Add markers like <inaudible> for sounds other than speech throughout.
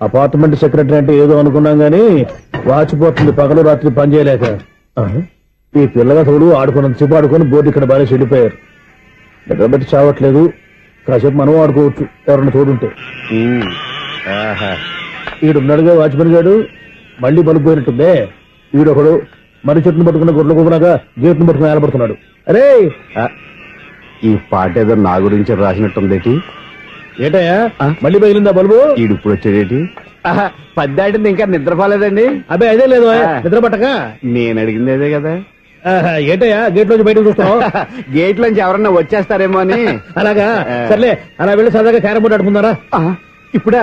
Apartment secretary అంటే ఏదో అనుకున్నాం గానీ వాచిపోతుంది పగలు రాత్రి పని చేయలేక. ఈ పిల్లగా తోడు ఆడుకున్నంతసేపు ఆడుకొని బోర్డు ఇక్కడ బాగా చెడిపోయారు నిద్రబెట్టి చావట్లేదు. కాసేపు మనం ఆడుకోవచ్చు ఎవరన్నా తోడుంటే ఈడున్నాడుగా వాచ్మెన్ గాడు మళ్ళీ బలుపు పోయినట్టుందే ఈడొకడు మరి చెట్టును పట్టుకున్న గొడ్ల కుక్కలాగా గేట్ను పట్టుకుని ఏలబడుతున్నాడు అరే! ఈ పాట ఏదో నా గురించి రాసినట్టుందేటి? ఏటయ్యా? మళ్ళీ పగిలిందా బల్బు? ఈడు ఇప్పుడు వచ్చేదేటి పద్దాటింది ఇంకా నిద్రపోలేదండి అబ్బే అదే లేదు. నిద్ర పట్టక. నేను అడిగింది అదే కదా. ఏటయ్యా గేట్ నుంచి బయటకు చూస్తున్నావు? <laughs> గేట్ లోంచి ఎవరన్నా వచ్చేస్తారేమో అని. <laughs> అలాగా. సర్లే అలా వెళ్ళి సరదాగా క్యారం బోర్డు ఆడుకుందారా? ఇప్పుడా?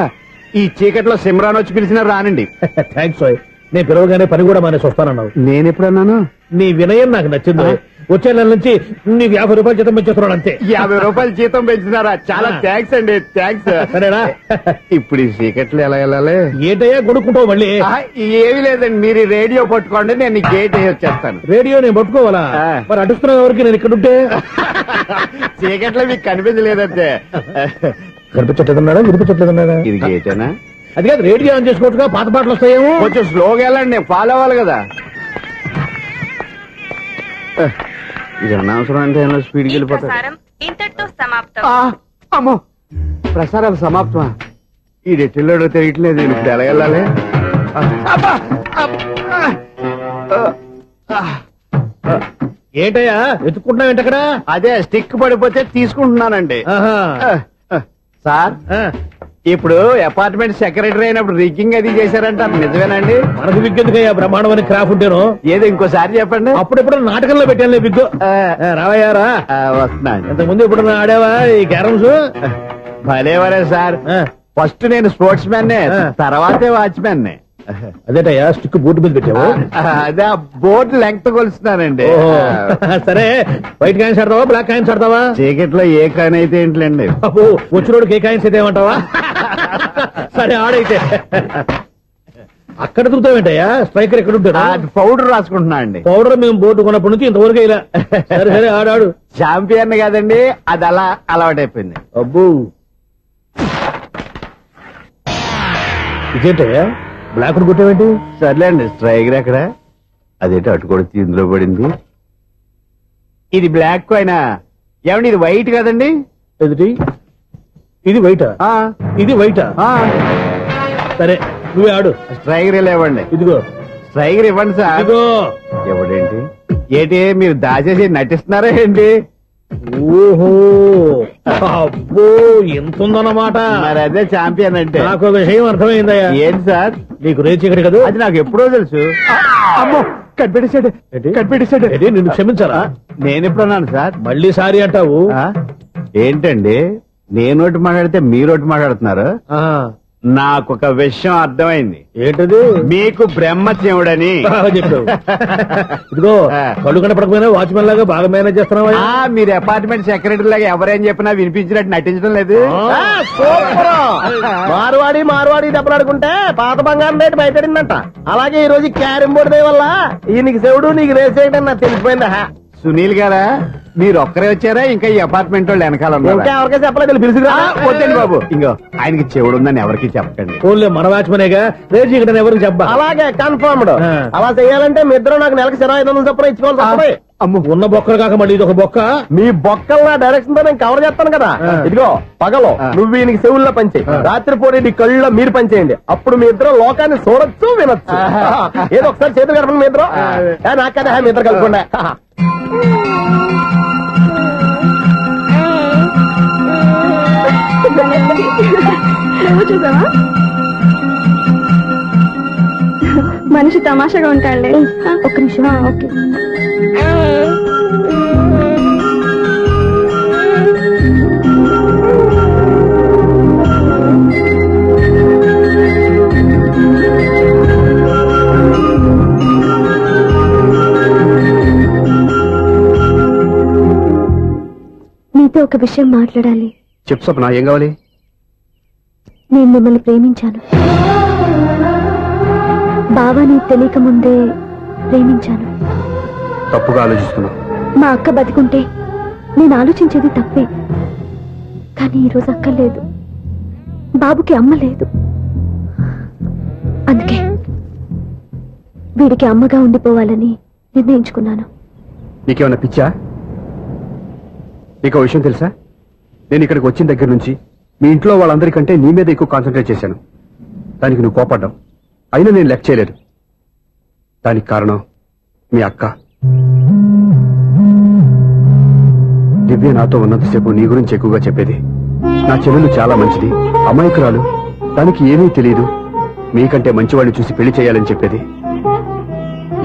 ఈ చీకట్లో సిమ్రాన్ వచ్చి పిలిచినా రానండి. <laughs> థ్యాంక్స్ నేను పిలవగానే పని కూడా మానేసి వస్తానన్నావు. నేను ఎప్పుడన్నాను? నీ వినయం నాకు నచ్చింది. వచ్చే నెల నుంచి నీకు యాభై రూపాయలు జీతం పెంచేస్తున్నాడు అంతే. యాభై రూపాయలు జీతం పెంచినారా చాలా. థ్యాంక్స్ అండి థ్యాంక్స్ సరేనా? ఇప్పుడు ఈ చీకట్లు ఎలా వెళ్ళాలి? ఏంటయ్యా కొనుక్కుంటావు మళ్ళీ? ఏమీ లేదండి మీరు రేడియో పట్టుకోండి నేను గేట్ వచ్చేస్తాను. రేడియో నేను పట్టుకోవాలా. మరి అడుస్తున్నావు ఎవరికి నేను ఇక్కడ ఉంటే? చీకట్లో మీకు కనిపించలేదంటే కనిపించట్లేదన్నాడా? వినిపించట్లేదన్నాడా? ఇది గేటేనా అది కాదు రేడియో ఆన్ చేసుకోవచ్చుగా పాత పాటలు వస్తాయేమో? కొంచెం స్లోగా వెళ్ళండి ఫాలో అవ్వాలి కదా. ఇది అనవసరం అంటే ఏమో స్పీడ్కి ఈ వెళ్ళిపోతాడు ప్రసారం ఇంతటితో సమాప్తం. ఆ, అమ్మో. ప్రసారాలు సమాప్తమా? ఈ డెట్టిల్లోడో తెలియట్లేదు నేను ఇప్పుడు ఎలా వెళ్ళాలి ఆ, అబ్బా! అబ్బా! ఆ, ఆ, ఆ, ఏంటయ్యా వెతుక్కుంటున్నావు ఏంటక్కడ? అదే స్టిక్ పడిపోతే తీసుకుంటున్నానండి. ఆహా. ఆ, ఆ, సార్? ఆ, ఇప్పుడు అపార్ట్మెంట్ సెక్రటరీ అయినప్పుడు రిగ్గింగ్ అది చేశారంట. నిజమేనండి? మనకు విగ్గెందుకయ్యా బ్రహ్మాండమని క్రాఫ్ ఉంటేను? ఏదో ఇంకోసారి చెప్పండి. అప్పుడెప్పుడు నాటకంలో పెట్టాను బిగ్గు ఆ, రావయ్యా రా. ఆ, వస్తున్నాను ఇంతకు ముందు ఎప్పుడు ఆడావా ఈ క్యారమ్స్? భలేవరే సార్. ఫస్ట్ నేను స్పోర్ట్స్ మ్యాన్. తర్వాతే వాచ్మెన్ అదేటయ్యా? స్టిక్ బూట్ మీద పెట్టావు? అదే ఆ బోర్డు లెంగ్త్ కొలుస్తున్నానండి. సరే వైట్ కాయిన్స్ ఆడతావా బ్లాక్ కాయిన్స్ ఆడతావా? చీకట్లో ఏ కాని అయితే ఏంట్లేండి? అబ్బో వచ్చినోడు కే కాయిన్స్ అయితే ఏమంటావా? సరే ఆడైతే. అక్కడ దూతావేంటయ్యా స్ట్రైకర్ ఎక్కడ ఉంటాడు పౌడర్ రాసుకుంటున్నా అండి. పౌడర్ మేము బోర్డు కొన్నప్పటి నుంచి ఇంతవరకు ఇలా సరే సరే ఆడాడు చాంపియన్ కదండి అది అలా అలవాటైపోయింది. అబ్బో. ఇదేంటయ్యా? బ్లాక్ కొట్టావేంటి? సర్లేండి స్ట్రైగర్ ఎక్కడ అదేంటి అటు కూడా ఇందులో పడింది. ఇది బ్లాక్ అయినా ఏమండి ఇది వైట్ కదండి? ఎదుటి ఇది వైటా? ఆ, ఇది వైటా? ఆ, సరే నువ్వే ఆడు. స్ట్రైగర్ ఇలా ఇవ్వండి ఇదిగో. స్ట్రైగర్ ఇవ్వండి సార్. ఇదిగో. ఎవడేంటి? ఏంటి మీరు దాచేసి నటిస్తున్నారా ఏంటి? ఓహో అబ్బో ఎంత ఉందన్నమాట మరి అదే చాంపియన్ అంటే. నాకు ఒక విషయం అర్థమైందయ్యా. ఏంటి సార్? నీకు రేచి ఇక్కడ కదా? అది నాకు ఎప్పుడో తెలుసు. అమ్మో కనిపెట్టేశాడు? కనిపెట్టేశాడు. ఏంటి నిన్ను క్షమించాలా? నేను ఎప్పుడన్నాను సార్? మళ్ళీ సారీ అంటావు? ఏంటండి? నేను ఒకటి మాట్లాడితే మీరు ఒకటి మాట్లాడుతున్నారు. ఆ, నాకు ఒక విషయం అర్థమైంది. ఏంటది? మీకు బ్రహ్మత్యముడని <laughs> బాగా చెప్పావు. ఇదిగో ఆ. కళ్ళు కనపడకపోయినా వాచ్మెన్ లాగా బాగా మేనేజ్ చేస్తున్నావా? ఆ, మీరు అపార్ట్మెంట్ సెక్రటరీ లాగా ఎవరేం చెప్పినా వినిపించినట్టు నటించడం లేదు. ఆ, మార్వాడి మార్వాడి దెబ్బలాడుకుంటే పాత బంగారం రేటు బయటడిందంట అలాగే ఈ రోజు క్యారం బోర్డు వల్ల ఈయనకి శివుడు నీకు రేసేయడం నాకు తెలిసిపోయిందా. సునీల్ గారా మీరు ఒక్కరే వచ్చారా? ఇంకా ఈ అపార్ట్మెంట్ వాళ్ళు వెనకాల ఇంకా ఉన్నారా ఎవరికైనా చెప్పలేదు పిలుసుకురా. ఆ, వద్దండి బాబు. ఇంకో ఆయనకి చెవుడు ఉందని ఎవరికి చెప్పకండి. ఫోన్లే మన వాచ్మెనేగా. రేచి ఇక్కడ ఎవరికి చెప్పా? అలాగే కన్ఫర్మ్డ్ ఆ. అలా చేయాలంటే మీ ఇద్దరు నాకు నెలకి ఇరవై ఐదు వందలు చొప్పున ఇచ్చుకోవాలి తప్పదు. అమ్ము. ఉన్న బొక్కలు కాక మళ్ళీ ఇది ఒక బొక్క. మీ బొక్కల నా డైరెక్షన్తో నేను కవర్ చేస్తాను కదా. ఆ. ఇదిగో పగలో ఆ. నువ్వు ఈయనకి చెవుల్లో పంచే ఆ. రాత్రి పూట నీ కళ్ళలో మీరు పంచేయండి అప్పుడు మీ ఇద్దరు లోకాన్ని చూడొచ్చు వినొచ్చు. ఏదో ఒకసారి చేతులు కలపండి మీ ఇద్దరు. ఏ, నాకు కదా మీ ఇద్దరు కలుపుకుండా. నువ్వు చూసావా? మనిషి తమాషాగా ఉంటాడులే. ఒక్క నిమిషం. ఓకే. మీతో ఒక విషయం మాట్లాడాలి. చెప్పు స్వప్న ఏం కావాలి? నేను మిమ్మల్ని ప్రేమించాను. బావాని తెలియక ముందే ప్రేమించాను. తప్పుగా ఆలోచిస్తున్నా. మా అక్క బతికుంటే నేను ఆలోచించేది తప్పే. కానీ ఈరోజు అక్క లేదు. బాబుకి అమ్మ లేదు. అందుకే వీడికి అమ్మగా ఉండిపోవాలని నిర్ణయించుకున్నాను. నీకేమైనా పిచ్చా? నీకు విషయం తెలుసా? నేను ఇక్కడికి వచ్చిన దగ్గర నుంచి మీ ఇంట్లో వాళ్ళందరికంటే నీ మీద ఎక్కువ కాన్సన్ట్రేట్ చేశాను. దానికి నువ్వు కోపడ్డావు. అయినా నేను లెక్క చేయలేదు. దానికి కారణం మీ అక్క. దివ్య నాతో ఉన్నంతసేపు నీ గురించి ఎక్కువగా చెప్పేది. నా చెల్లెలు చాలా మంచిది. అమాయకురాలు. దానికి ఏమీ తెలియదు. మీకంటే మంచివాడిని చూసి పెళ్ళి చేయాలని చెప్పేది.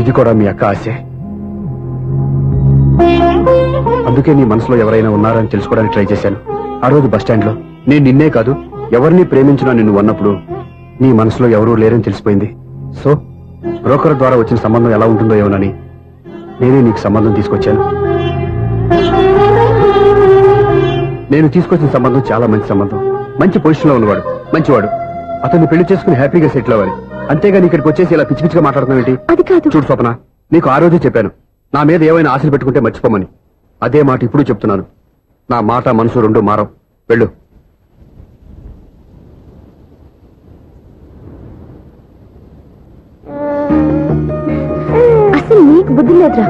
ఇది కూడా మీ అక్క ఆశే. అందుకే నీ మనసులో ఎవరైనా ఉన్నారని తెలుసుకోవడానికి ట్రై చేశాను. ఆ రోజు బస్ స్టాండ్లో నేను నిన్నే కాదు ఎవరిని ప్రేమించినా నిన్ను అన్నప్పుడు నీ మనసులో ఎవరూ లేరని తెలిసిపోయింది. సో బ్రోకర్ ద్వారా వచ్చిన సంబంధం ఎలా ఉంటుందో ఏమోనని నేనే నీకు సంబంధం తీసుకొచ్చాను. నేను తీసుకొచ్చిన సంబంధం చాలా మంచి సంబంధం. మంచి పొజిషన్లో ఉన్నవాడు మంచివాడు. అతన్ని పెళ్ళి చేసుకుని హ్యాపీగా సెటిల్ అవ్వాలి. అంతేగాని ఇక్కడికి వచ్చేసి ఇలా పిచ్చి పిచ్చిగా మాట్లాడుతున్నావు ఏంటి అది కాదు. చూడు స్వప్న నీకు ఆ రోజే చెప్పాను. నా మీద ఏమైనా ఆశలు పెట్టుకుంటే మర్చిపోమని. అదే మాట ఇప్పుడు చెప్తున్నాను. నా మాట మనసు రెండు మారం వెళ్ళు. అసలు నీకు బుద్ధి లేదురా.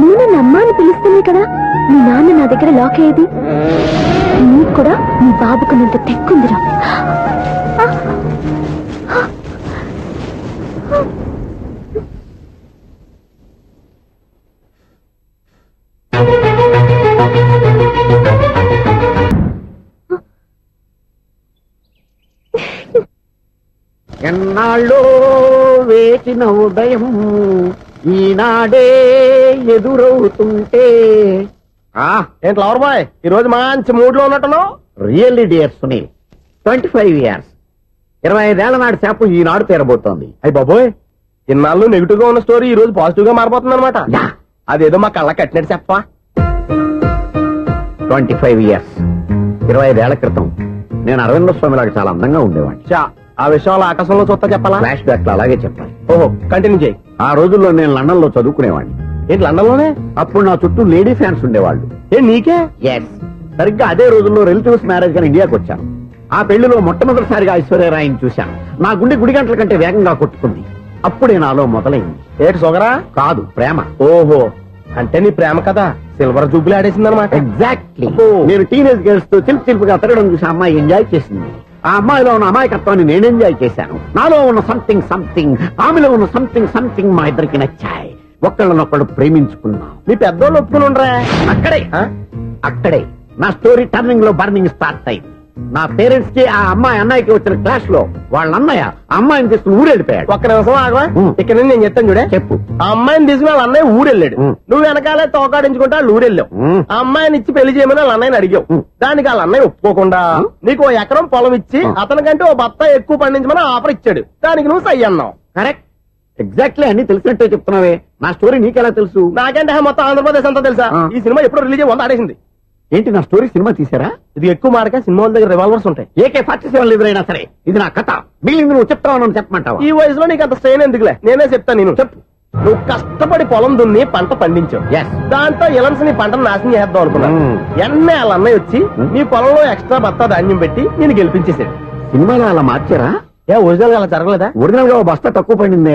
నేను నన్ను అమ్మ పిలుస్తేనే కదా. మీ నాన్న నా దగ్గర లాక్ అయ్యేది. నీకు కూడా మీ బాబుకున్నంత తెక్కుందిరా. ఎన్నాళ్ళో వేచిన ఉదయం ఈనాడే ఎదురవుతుంటే. ఆ ఏంటి లవర్ బాయ్ ఈ రోజు మంచి మూడ్లో ఉన్నట్టున్నావు? Really dear Sunil twenty five years. ఇరవై ఐదేళ్ళ నాటి చేప ఈనాడు తీరబోతోంది. అయ్యి బాబోయ్ ఇన్నాళ్ళు నెగిటివ్గా ఉన్న స్టోరీ ఈ రోజు పాజిటివ్గా మారిపోతుంది అనమాట. అదేదో మా కళ్ళ కట్టినట్టు చెప్పా. Twenty five years. ఇరవై ఐదేళ్ళ క్రితం నేను అరవింద స్వామి లాగా చాలా అందంగా ఉండేవాడిని. చా ఆ విషయం అలా ఆకాశంలో చూస్తా చెప్పాలా? ఫ్లాష్ బ్యాక్లో అలాగే చెప్పాలి. ఓహో కంటిన్యూ చేయి. ఆ రోజుల్లో నేను లండన్లో చదువుకునేవాడిని. ఏంటి లండన్లోనే అప్పుడు నా చుట్టూ లేడీ ఫ్యాన్స్ ఉండేవాళ్ళు. ఏ నీకే? ఎస్ సరిగ్గా అదే రోజుల్లో రిలేటివ్స్ మ్యారేజ్గా ఇండియాకి వచ్చాను. ఆ పెళ్ళిలో మొట్టమొదటిసారిగా ఐశ్వర్యరాయని చూశాను. నా గుండె గుడి గంటల కంటే వేగంగా కొట్టుకుంది. అప్పుడే నాలో మొదలైంది. ఏటి సొగరా? కాదు ప్రేమ. ఓహో అంటే నీ ప్రేమ కదా? సిల్వర్ జూబులు ఆడేసింది అనమాట ఎగ్జాక్ట్లీ. నేను టీనేజ్ గర్ల్స్తో చిలిపి చిలిపిగా తిరగడం చూసి అమ్మాయి ఎంజాయ్ చేసింది. ఆ అమ్మాయిలో ఉన్న అమాయకత్వాన్ని నేను ఎంజాయ్ చేశాను. నాలో ఉన్న సంథింగ్ సంథింగ్ ఆమెలో ఉన్న సంథింగ్ సంథింగ్ మా ఇద్దరికి నచ్చాయి. ఒక్కళ్ళనొక్కడు ప్రేమించుకున్నాం. మీ పెద్దోళ్ళు ఒప్పుకుని ఉండరా? అక్కడే? అక్కడే. నా స్టోరీ టర్నింగ్లో బర్నింగ్ స్టార్ట్ అయింది. నా పేరెంట్స్కి ఆ అమ్మాయి అన్నయ్యకి వచ్చిన క్లాష్లో వాళ్ళ అన్నయ్య ఆ అమ్మాయిని తీసుకుని ఊరెళ్ళిపోయాడు ఒక్క నిమిషం ఆగవా. ఇక్కడ నుంచి నేను చెప్తాను చూడే చెప్పు ఆ అమ్మాయిని తీసుకుని వాళ్ళ అన్నయ్య ఊరెళ్ళాడు. నువ్వు వెనకాలే తోకాడించుకుంటా వాళ్ళు ఊరెళ్ళావు. ఆ అమ్మాయిని ఇచ్చి పెళ్ళి చేయమని వాళ్ళ అన్నయ్యని అడిగావు. దానికి వాళ్ళ అన్నయ్య ఒప్పుకోకుండా. నీకు ఓ ఎకరం పొలం ఇచ్చి. అతనికంటే ఓ బత్త ఎక్కువ పండించమని ఆఫర్ ఇచ్చాడు దానికి నువ్వు సై అన్నావు కరెక్ట్ ఎగ్జాక్ట్లీ అన్ని తెలిసినట్టే చెప్తున్నావే నా స్టోరీ నీకెలా తెలుసు నాకంటే మొత్తం ఆంధ్రప్రదేశ్ అంతా తెలుసా ఆ. ఈ సినిమా ఎప్పుడు రిలీజ్ అయ్యి వంద ఆడేసింది ఏంటి నా స్టోరీ సినిమా తీసారా ఇది ఎక్కువ మాడక సినిమా వాళ్ళ దగ్గర రివాల్వర్స్ ఉంటాయి. ఏకే ఫార్టీ సెవెన్ ఎదురైనా సరే ఇది నా కథ. మిగిలింది నువ్వు చెప్తావని చెప్పమంటావా? ఈ వయసులో నీకు అంత స్ట్రెయిన్ ఎందుకులే? నేనే చెప్తాను నేను చెప్పు. నువ్వు కష్టపడి పొలం దున్ని పంట పండించావు. దాంతో ఇలన్స్ నీ పంటను నాశనం చేద్దాం అనుకున్నా Hmm. ఎన్నే వాళ్ళ అన్నయ్య వచ్చి Hmm. నీ పొలంలో ఎక్స్ట్రా బత్తా ధాన్యం పెట్టి నేను గెలిపించేసాడు సినిమాలో అలా మార్చారా? ఏ ఒరిజినల్ అలా జరగలేదా? ఒరిజినల్గా బస్తా తక్కువ పడింది.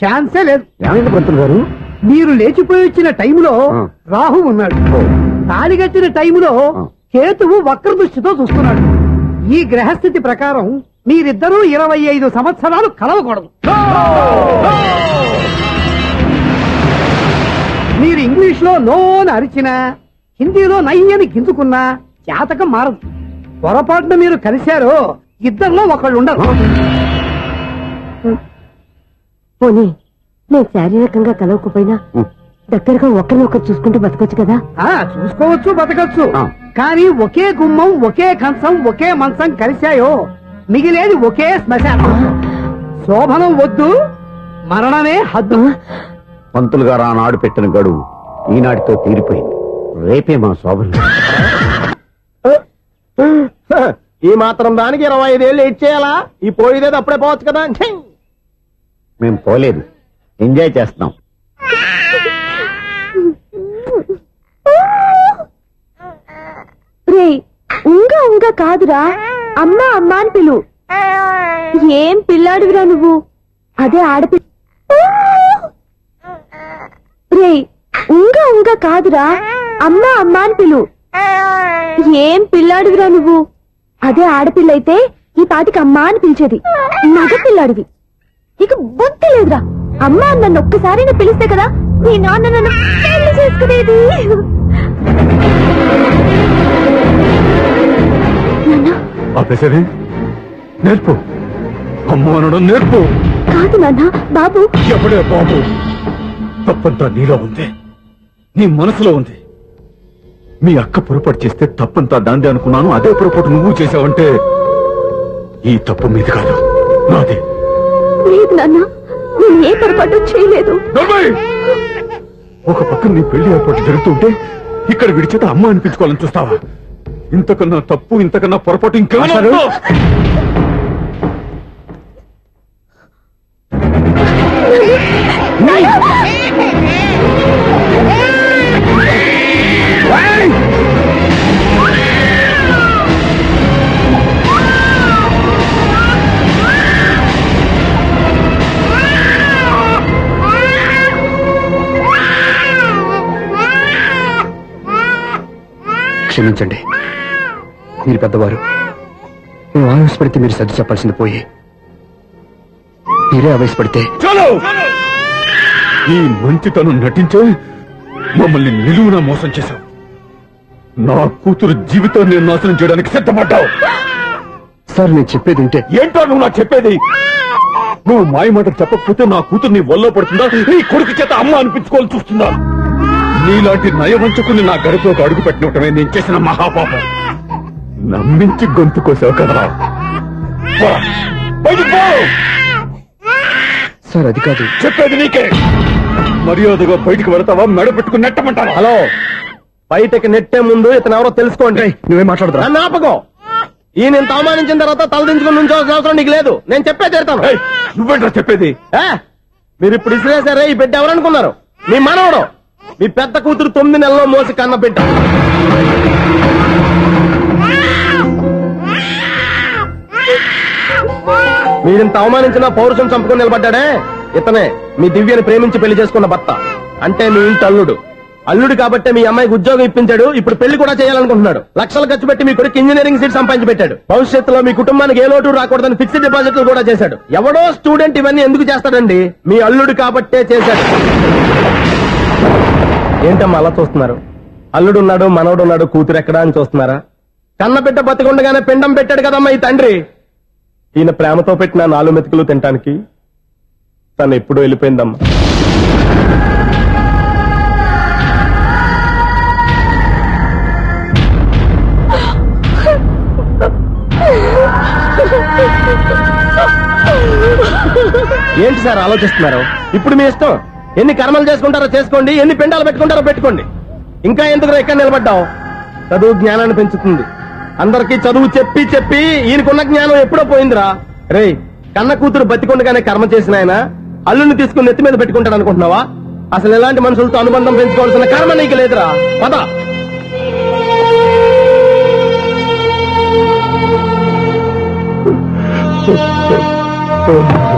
ఛాన్సే లేదు. ఏమైంది పంతులు గారు? మీరు లేచిపోయి వచ్చిన టైంలో ఆ. రాహు ఉన్నాడు. తాళి కట్టిన టైంలో ఆ. కేతువు వక్ర దృష్టితో చూస్తున్నాడు. ఈ గ్రహస్థితి ప్రకారం మీరిద్దరూ ఇరవై ఐదు సంవత్సరాలు కలవకూడదు. మీరు ఇంగ్లీష్లో నో అని అరిచినా హిందీలో నై అని గింజుకున్నా జాతకం మారదు. పొరపాటున మీరు కలిశారో ఇద్దరిలో ఒకళ్ళు ఉండరు. పోనీ నేను శారీరకంగా కలవకపోయినా దగ్గరగా ఒకరినొకరు చూసుకుంటూ బతకొచ్చు కదా? ఆ చూసుకోవచ్చు బతకచ్చు. ఆ. కానీ ఒకే గుమ్మం ఒకే కంచం ఒకే మంచం కలిశాయో. మిగిలేది ఒకే శ్మశానం. శోభనం వద్దు మరణమే హద్దు. పంతులు గారు ఆనాడు పెట్టిన గడువు ఈనాటితో తీరిపోయింది. రేపే మా శోభన. ఈ మాత్రం దానికి ఇరవై ఐదేళ్ళు ఇచ్చేయాలా ఈ పోయేదేది అప్పుడే పోవచ్చు కదా! మేము పోలేదు. ఎంజాయ్ చేస్తున్నాం. రే ఉంగ ఉంగ కాదురా. అమ్మా అమ్మా అని పిలు. ఏం పిల్లాడివిరా నువ్వు? అదే ఆడపిల్ల రే ఉంగ ఉంగ కాదురా. అమ్మా అమ్మా అని పిలు. ఏం పిల్లాడివిరా నువ్వు? అదే ఆడపిల్ల అయితే ఈ పాటికి అమ్మా అని పిలిచేది. మగ పిల్లాడివి ఇక బుద్ధి లేదురా. అమ్మా నన్ను ఒక్కసారైనా పిలిస్తే కదా మీ నాన్న నన్ను పెళ్ళి చేసుకునేది. ఆపేసేది నేర్పు. అమ్మ అనడం నేర్పు. కాదు నాన్న బాబు. ఎవడే బాబు? తప్పంతా నీలో ఉంది. నీ మనసులో ఉంది. మీ అక్క పొరపాటు చేస్తే తప్పంతా దాందే అనుకున్నాను. అదే పొరపాటు నువ్వు చేసావంటే ఈ తప్పు మీది కాదు. నాది. లేదు నాన్న నేను ఏ పొరపాటు చేయలేదు! ఒక పక్కన నీ పెళ్ళి ఏర్పాటు జరుగుతుంటే ఇక్కడ విడిచేత అమ్మ అనిపించుకోవాలని చూస్తావా? ఇంతకన్నా తప్పు ఇంతకన్నా పొరపాటు ఇంకేమన్నా క్షమించండి. మీరు పెద్దవారు. మేము ఆవేశపడితే మీరు సర్ది చెప్పాల్సింది పోయి. మీరే ఆవేశపడితే చాలు! ఈ మంచితనం నటించే మమ్మల్ని నిలువున మోసం చేశావు. నా కూతురు జీవితాన్ని నాశనం చేయడానికి సిద్ధపడ్డావు. సార్ నేను చెప్పేది ఉంటే ఏంటో నువ్వు నాకు చెప్పేది? నువ్వు మాయ మాట చెప్పకపోతే నా కూతురు నీ వల్ల పడుతుందా? నీ కొడుకు చేత అమ్మ అనిపించుకోవాలని చూస్తుందా? నీలాంటి నయవంచుకుని నా గడిపలోకి అడుగు పెట్టినటమే నేను చేసిన మహాపాపం. నమ్మించి గొంతు కోసావు కదా. సార్ అది కాదు. చెప్పేది నీకే. మర్యాదగా బయటికి వెళతావా? మెడ పెట్టుకుని నెట్టమంటావా? హలో. బయటకి నెట్టే ముందు ఇతను ఎవరో తెలుసుకోండి. నువ్వే మాట్లాడదా నన్ను ఆపకో. ఈయన ఇంత అవమానించిన తర్వాత తలదించుకుని నుంచోవాల్సిన అవసరం నీకు లేదు. నేను చెప్పే తీరుతాను నువ్వేంట్రా చెప్పేది? మీరు ఇప్పుడు ఇసిరేసారే ఈ బిడ్డ ఎవరనుకున్నారు? మీ మనవడు. మీ పెద్ద కూతురు తొమ్మిది నెలల్లో మోసి కన్న బిడ్డ. మీరింత అవమానించిన పౌరుషం చంపుకొని నిలబడ్డాడే? ఇతనే మీ దివ్యని ప్రేమించి పెళ్ళి చేసుకున్న భర్త. అంటే మీ ఇంటి అల్లుడు. అల్లుడు కాబట్టే మీ అమ్మాయికి ఉద్యోగం ఇప్పించాడు ఇప్పుడు పెళ్ళి కూడా చేయాలనుకుంటున్నాడు. లక్షలు ఖర్చు పెట్టి మీ కొడుకు ఇంజనీరింగ్ సీట్ సంపాదించి పెట్టాడు. భవిష్యత్తులో మీ కుటుంబానికి ఏ లోటు రాకూడదని ఫిక్స్డ్ డిపాజిట్లు కూడా చేశాడు. ఎవడో స్టూడెంట్ ఇవన్నీ ఎందుకు చేస్తాడండి? మీ అల్లుడు కాబట్టే చేశాడు. ఏంటమ్మా అలా చూస్తున్నారు? అల్లుడు ఉన్నాడు మనవడు కూతురు ఎక్కడా అని చూస్తున్నారా? కన్న బిడ్డ బతికుండగానే పిండం పెట్టాడు కదమ్మా ఈ తండ్రి. ఈయన ప్రేమతో పెట్టిన నాలుగు మెతుకులు తినటానికి తను ఎప్పుడు వెళ్ళిపోయిందమ్మా. ఏంటి సార్ ఆలోచిస్తున్నారు? ఇప్పుడు మీ ఇష్టం? ఎన్ని కర్మలు చేసుకుంటారో చేసుకోండి ఎన్ని పిండాలు పెట్టుకుంటారో పెట్టుకోండి. ఇంకా ఎందుకు ఎక్కడ నిలబడ్డావు? చదువు జ్ఞానాన్ని పెంచుతుంది. అందరికీ చదువు చెప్పి చెప్పి ఈయనకున్న జ్ఞానం ఎప్పుడో పోయిందిరా. రే కన్న కూతురు బతికొండగానే కర్మ చేసిన ఆయన అల్లుని తీసుకుని నెత్తి మీద పెట్టుకుంటాడు అనుకుంటున్నావా? అసలు ఎలాంటి మనుషులతో అనుబంధం పెంచుకోవాల్సిన కర్మ నీకు లేదురా. పద. Oh, <laughs>